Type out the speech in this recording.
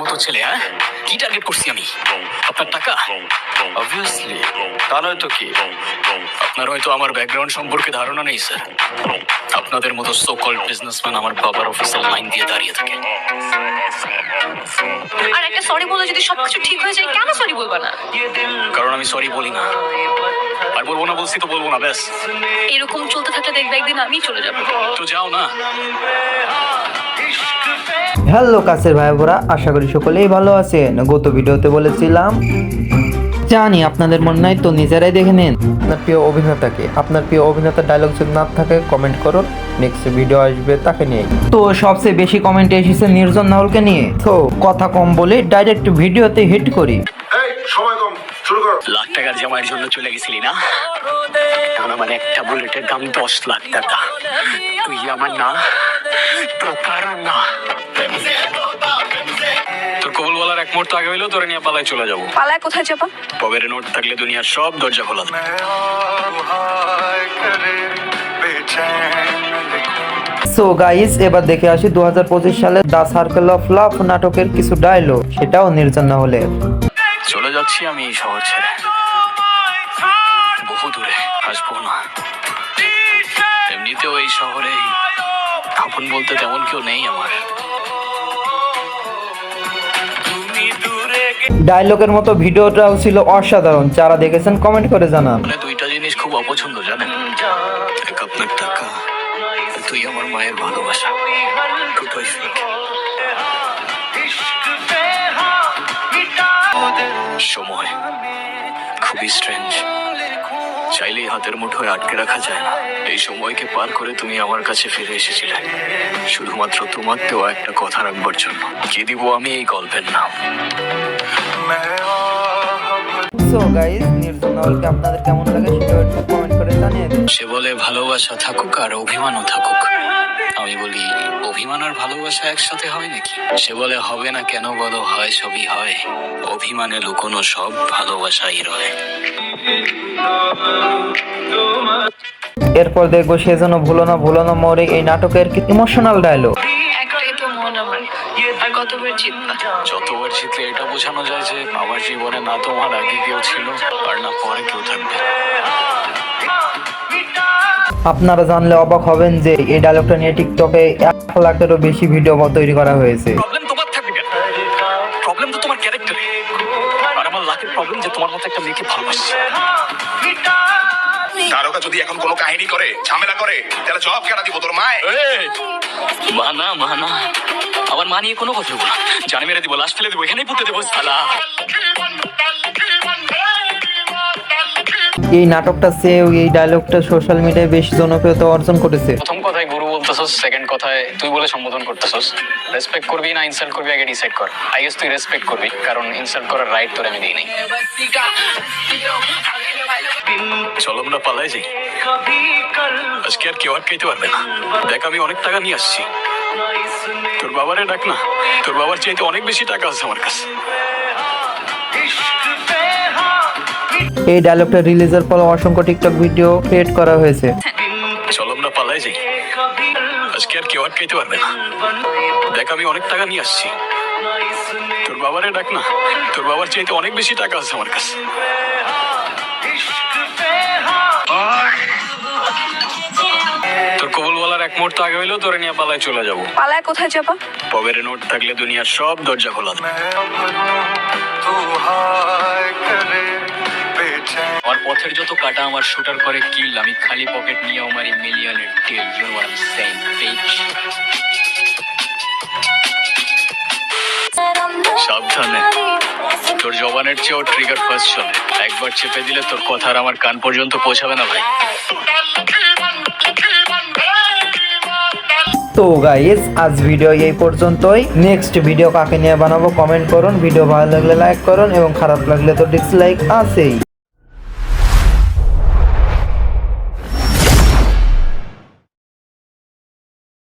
মতো ছেলে হ্যাঁ? কি টার্গেট করছি আমি? আপনার টাকা? অবভিয়াসলি তা নয় তো কি? আপনার হয়তো আমার ব্যাকগ্রাউন্ড সম্পর্কে ধারণা নেই স্যার আপনাদের মতো সো কল্ড বিজনেসম্যান আমার বাবার অফিসের লাইন দিয়ে দাঁড়িয়ে থাকে। আর একটা সরি বলে যদি সবকিছু ঠিক হয়ে যায় কেন সরি বলবা না? কারণ আমি সরি বলি না। আর বলব না বলছি তো বলব না ব্যাস। এরকম চলতে থাকলে দেখবে একদিন আমি চলে যাব। তো যাও না। হ্যালো কাছের ভাই বোরা আশা করি সকলেই ভালো আছেন। গত ভিডিওতে বলেছিলাম জানি আপনাদের মনে নাই তো নিজেরাই দেখে নিন। আপনার প্রিয় অভিনেতাকে আপনার প্রিয় অভিনেতার ডায়লগ যদি না থাকে কমেন্ট করুন। নেক্সট ভিডিও আসবে তাকে নিয়ে। তো সবচেয়ে বেশি কমেন্ট এসেছে নির্জন নাহলকে নিয়ে। তো কথা কম বলে ডাইরেক্ট ভিডিওতে হিট করি। এই সময় কম শুরু করো। লাখ টাকার জামাইয়ের জন্য চলে গেছিলি না? কারণ আমার একটা বুলেটের দাম দশ লাখ টাকা। তুই আমার না প্রতারণা তোর কবুল বলার এক মুহূর্ত আগে হইলেও তোরে নিয়ে পালায় চলে যাব। পালায় কোথায় যাবা? পকেটে নোট থাকলে দুনিয়ার সব দরজা খোলা সো গাইস এবার দেখে আসি দু হাজার পঁচিশ সালে দ্য সার্কেল অফ লাভ নাটকের কিছু ডায়লগ সেটাও নির্জন নাহলে চলে যাচ্ছি আমি এই শহর ছেড়ে। বহু দূরে। আসব না। এমনিতেও এই শহরে আপন বলতে তেমন কেউ নেই আমার। ডায়লগের মতো ভিডিওটাও ছিল অসাধারণ। যারা দেখেছেন কমেন্ট করে জানান। মানে দুইটা জিনিস খুব অপছন্দ জানেন? এক আপনার টাকা তুই আমার মায়ের ভালোবাসা সময় খুবই স্ট্রেঞ্জ চাইলেই হাতের মুঠোয় আটকে রাখা যায় না। এই সময়কে পার করে তুমি আমার কাছে ফিরে এসেছিলে। শুধুমাত্র তোমার তো একটা কথা রাখবার জন্য। কি দিব আমি এই গল্পের নাম? সে বলে ভালোবাসা থাকুক আর অভিমানও থাকুক। আমি বলি অভিমান আর ভালোবাসা একসাথে হয় নাকি? সে বলে হবে না কেন বলো হয় সবই হয়। অভিমানে লুকোনো সব ভালোবাসাই রয়। এরপর দেখব সে যেন ভুলো না ভুলো না মরে এই নাটকের ইমোশনাল ডায়লগ কতবার যতবার জিতলে এটা বোঝানো যায় যে আমার জীবনে না তোমার আগে কেউ ছিল আর না পরে কেউ থাকবে। আপনারা জানলে অবাক হবেন যে এই ডায়লগটা নিয়ে টিকটকে এক লাখেরও বেশি ভিডিও তৈরি করা হয়েছে। প্রবলেম তোমার থাকবে কেন? প্রবলেম তো তোমার ক্যারেক্টারে আর আমার লাখের প্রবলেম যে তোমার মতো একটা মেয়েকে তারকা যদি এখন কোনো কাহিনী করে ঝামেলা করে তাহলে জবাব কেনা দিব তোর মায়? মানা মানা। আমার মা নিয়ে কোনো কথা জানে মেরে দিব লাশ ফেলে দিব এখানেই পুঁতে দেবো সালা। এই নাটকটা সেও এই ডায়লগটা সোশ্যাল মিডিয়ায় বেশি জনপ্রিয়তা অর্জন করেছে। প্রথম কথায় গুরু বলতেছস সেকেন্ড কথায় তুই বলে সম্বোধন করতেছস। রেসপেক্ট করবি না ইনসাল্ট করবি আগে ডিসাইড কর। আই গেস তুই রেসপেক্ট করবি কারণ ইনসাল্ট করার রাইট তোর আমি দিই নাই। চলো আমরা পালাই যাই। আজকে আর কেউ আটকাইতে পারবে না। দেখ আমি অনেক টাকা নিয়ে আসছি। তোর বাবারে ডাক না। তোর বাবার চাইতে অনেক বেশি টাকা আছে আমার কাছে। এই ডায়লগটা রিলিজের পর অসংখ্য টিকটক ভিডিও ক্রিয়েট করা হয়েছে। চলো আমরা পালাই যাই। আজকে আর কেউ আটকাইতে পারবে না। দেখ আমি অনেক টাকা নিয়ে আসছি। তোর বাবারে ডাক না। তোর বাবার চাইতে অনেক বেশি টাকা আছে আমার কাছে। তোর কবুল এক মুহূর্ত আগে হইলেও তোরে নিয়ে পালায় চলে যাব। পালায় কোথায় যাবা? পকেটে নোট থাকলে দুনিয়ার সব দরজা খোলা আর পথের যত কাটা আমার শুটার করে কিল আমি খালি পকেট নিয়ে আমার মিলিয়নের টেল পেজ সাবধানে। তোর জবানের চেয়েও ট্রিগার ফার্স্ট চলে একবার চেপে দিলে তোর আমার কান পর্যন্ত পৌঁছাবে না ভাই। তো গাইজ আজ ভিডিও এই পর্যন্তই। নেক্সট ভিডিও কাকে নিয়ে বানাবো কমেন্ট করুন। ভিডিও ভালো লাগলে লাইক করুন এবং খারাপ লাগলে তো ডিসলাইক আছেই।